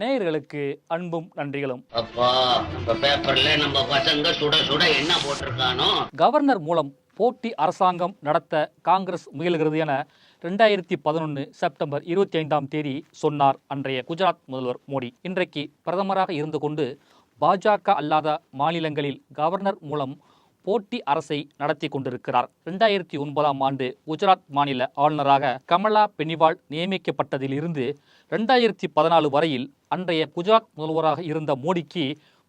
நேயர்களுக்கு அன்பும் நன்றிகளும். கவர்னர் மூலம் போட்டி அரசாங்கம் நடத்த காங்கிரஸ் முயல்கிறது என ரெண்டாயிரத்தி பதினொன்று செப்டம்பர் இருபத்தி ஐந்தாம் தேதி சொன்னார் அன்றைய குஜராத் முதல்வர் மோடி. இன்றைக்கு பிரதமராக இருந்து கொண்டு பாஜக அல்லாத மாநிலங்களில் கவர்னர் மூலம் போட்டி அரசை நடத்தி கொண்டிருக்கிறார். ரெண்டாயிரத்தி ஒன்பதாம் ஆண்டு குஜராத் மாநில ஆளுநராக கமலா பெனிவால் நியமிக்கப்பட்டதிலிருந்து ரெண்டாயிரத்தி பதினாலு வரையில் அன்றைய குஜராத் முதல்வராக இருந்த மோடிக்கு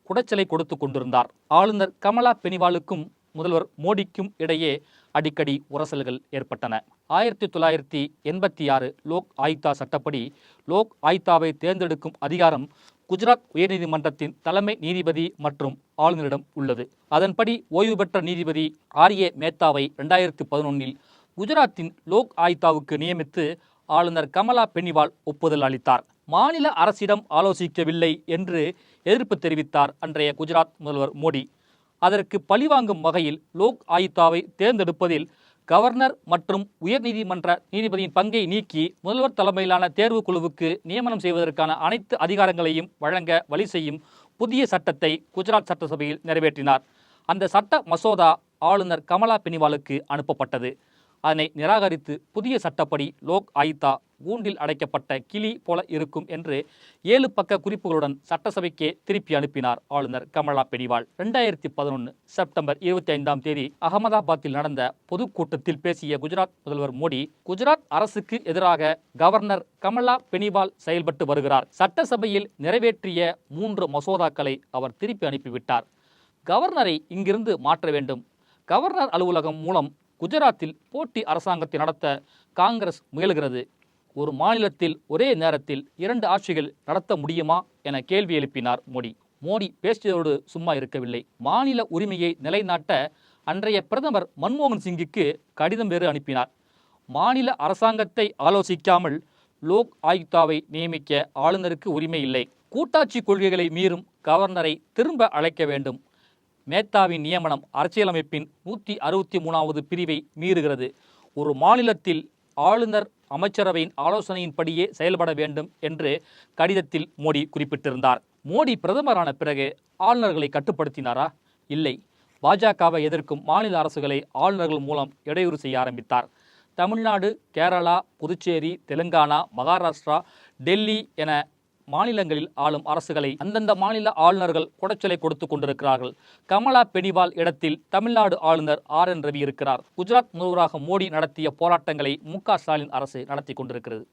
குடைச்சலை கொடுத்து கொண்டிருந்தார். ஆளுநர் கமலா பெனிவாலுக்கும் முதல்வர் மோடிக்கும் இடையே அடிக்கடி உரசல்கள் ஏற்பட்டன. ஆயிரத்தி தொள்ளாயிரத்தி எண்பத்தி ஆறு லோக் ஆயுக்தா சட்டப்படி லோக் ஆயுக்தாவை தேர்ந்தெடுக்கும் அதிகாரம் குஜராத் உயர்நீதிமன்றத்தின் தலைமை நீதிபதி மற்றும் ஆளுநரிடம் உள்ளது. அதன்படி ஓய்வு பெற்ற நீதிபதி ஆர் ஏ மேத்தாவை ரெண்டாயிரத்தி பதினொன்னில் குஜராத்தின் லோக் ஆயுக்தாவுக்கு நியமித்து ஆளுநர் கமலா பெனிவால் ஒப்புதல் அளித்தார். மாநில அரசிடம் ஆலோசிக்கவில்லை என்று எதிர்ப்பு தெரிவித்தார் அன்றைய குஜராத் முதல்வர் மோடி. அதற்கு பழிவாங்கும் வகையில் லோக் ஆயுக்தாவை தேர்ந்தெடுப்பதில் கவர்னர் மற்றும் உயர்நீதிமன்ற நீதிபதியின் பங்கை நீக்கி முதல்வர் தலைமையிலான தேர்வு குழுவுக்கு நியமனம் செய்வதற்கான அனைத்து அதிகாரங்களையும் வழங்க வழி செய்யும் புதிய சட்டத்தை குஜராத் சட்டசபையில் நிறைவேற்றினார். அந்த சட்ட மசோதா ஆளுநர் கமலா பெனிவாலுக்கு அனுப்பப்பட்டது. அதனை நிராகரித்து புதிய சட்டப்படி லோக் ஆயுதா கூண்டில் அடைக்கப்பட்ட கிளி போல இருக்கும் என்று ஏழு பக்க குறிப்புகளுடன் சட்டசபைக்கே திருப்பி அனுப்பினார் ஆளுநர் கமலா பெனிவால் ரெண்டாயிரத்தி பதினொன்று செப்டம்பர் இருபத்தி ஐந்தாம் தேதி அகமதாபாத்தில் நடந்த பொதுக்கூட்டத்தில் பேசிய குஜராத் முதல்வர் மோடி குஜராத் அரசுக்கு எதிராக கவர்னர் கமலா பெனிவால் செயல்பட்டு வருகிறார். சட்டசபையில் நிறைவேற்றிய மூன்று மசோதாக்களை அவர் திருப்பி அனுப்பிவிட்டார். கவர்னரை இங்கிருந்து மாற்ற வேண்டும். கவர்னர் அலுவலகம் மூலம் குஜராத்தில் போட்டி அரசாங்கத்தை நடத்த காங்கிரஸ் முயல்கிறது. ஒரு மாநிலத்தில் ஒரே நேரத்தில் இரண்டு ஆட்சிகள் நடத்த முடியுமா என கேள்வி எழுப்பினார் மோடி. மோடி பேசியதோடு சும்மா இருக்கவில்லை. மாநில உரிமையை நிலைநாட்ட அன்றைய பிரதமர் மன்மோகன் சிங்குக்கு கடிதம் வேறு அனுப்பினார். மாநில அரசாங்கத்தை ஆலோசிக்காமல் லோக் ஆயுக்தாவை நியமிக்க ஆளுநருக்கு உரிமை இல்லை. கூட்டாட்சி கொள்கைகளை மீறும் கவர்னரை திரும்ப அழைக்க வேண்டும். மேத்தாவின் நியமனம் அரசியலமைப்பின் நூற்றி அறுபத்தி மூணாவது பிரிவை மீறுகிறது. ஒரு மாநிலத்தில் ஆளுநர் அமைச்சரவையின் ஆலோசனையின்படியே செயல்பட வேண்டும் என்று கடிதத்தில் மோடி குறிப்பிட்டிருந்தார். மோடி பிரதமரான பிறகு ஆளுநர்களை கட்டுப்படுத்தினாரா? இல்லை. பாஜகவை எதிர்க்கும் மாநில அரசுகளை ஆளுநர்கள் மூலம் இடையூறு செய்ய ஆரம்பித்தார். தமிழ்நாடு கேரளா புதுச்சேரி தெலுங்கானா மகாராஷ்டிரா டெல்லி என மாநிலங்களில் ஆளும் அரசுகளை அந்தந்த மாநில ஆளுநர்கள் குடைச்சலை கொடுத்து கொண்டிருக்கிறார்கள். கமலா பெனிவால் இடத்தில் தமிழ்நாடு ஆளுநர் ஆர் என் ரவி இருக்கிறார். குஜராத் முதல்வராக மோடி நடத்திய போராட்டங்களை மு ஸ்டாலின் அரசு நடத்தி கொண்டிருக்கிறது.